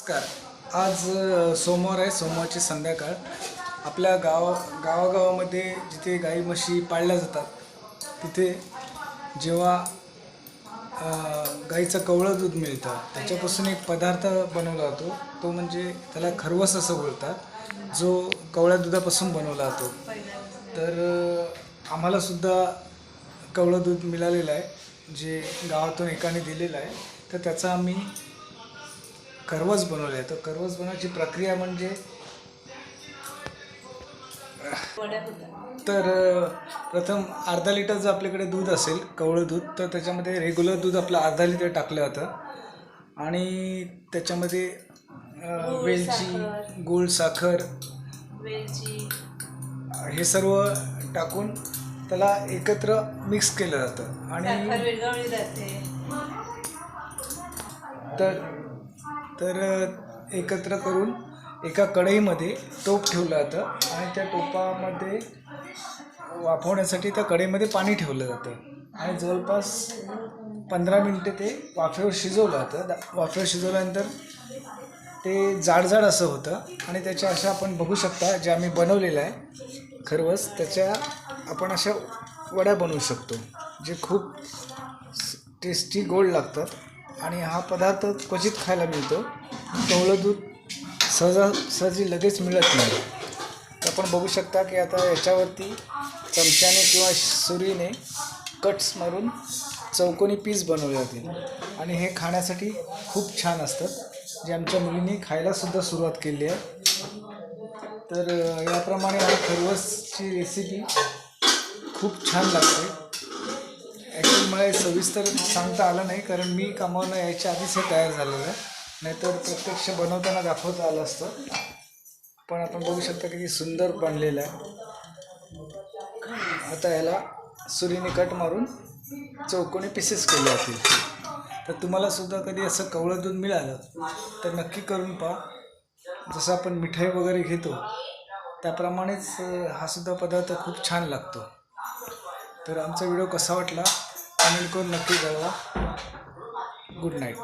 नमस्कार. आज सोमवार आहे सोमवारची संध्याकाळ. आपल्या गाव गावागावामध्ये जिथे गाई म्हशी पाळल्या जातात तिथे जेव्हा गाईचं कवळं दूध मिळतं त्याच्यापासून एक पदार्थ बनवला जातो. तो म्हणजे त्याला खरवस असं बोलतात. जो कवळ्या दुधापासून बनवला जातो. तर आम्हालासुद्धा कवळं दूध मिळालेलं आहे. जे गावातून एकाने दिलेलं आहे. तर त्याचा आम्ही करवस बनवले. तर करवस बनवायची प्रक्रिया म्हणजे तर प्रथम अर्धा लिटर जर आपल्याकडे दूध असेल कवळं दूध तर त्याच्यामध्ये रेग्युलर दूध आपलं अर्धा लिटर टाकलं जातं. आणि त्याच्यामध्ये वेलची गूळ साखर. वेलची. हे सर्व टाकून त्याला एकत्र मिक्स केलं जातं. आणि तर तर एकत्र करून एका कढईमध्ये टोप ठेवलं जातं आणि त्या टोपामध्ये वाफवण्यासाठी त्या कढईमध्ये पाणी ठेवलं जातं. आणि जवळपास पंधरा मिनटं ते वाफेवर शिजवलं जातं. दा- वाफेवर शिजवल्यानंतर ते जाडजाड असं होतं आणि त्याच्या अशा आपण बघू शकता जे आम्ही बनवलेलं आहे खरवस त्याच्या आपण अशा वड्या बनवू शकतो जे खूप टेस्टी गोड लागतात. आणि हा पदार्थ क्वचित खायला मिळतो. कवळं दूध सहजासहजी लगेच मिळत नाही. तर आपण बघू शकता की आता याच्यावरती चमच्याने किंवा सुरीने कट्स मारून चौकोनी पीस बनवले जातील. आणि हे खाण्यासाठी खूप छान असतात. जे आमच्या मुलींनी खायलासुद्धा सुरुवात केली आहे. तर याप्रमाणे हा खरवसची रेसिपी खूप छान लागते. ॲक्च्युली मला हे सविस्तर सांगता आलं नाही कारण मी कामावरनं यायच्या आधीच हे तयार झालेलं आहे. नाहीतर प्रत्यक्ष बनवताना दाखवता आलं असतं. पण आपण बघू शकता किती सुंदर बनलेलं आहे. आता याला सुरीने कट मारून चौकोनी पीसेस केले जातील तर तुम्हाला सुद्धा कधी असं कवळं दूध मिळालं तर नक्की करून पहा. जसं आपण मिठाई वगैरे घेतो त्याप्रमाणेच हा सुद्धा पदार्थ खूप छान लागतो. तर आमचा व्हिडिओ कसा वाटला कमेंट करून नक्की कळवा. Good night.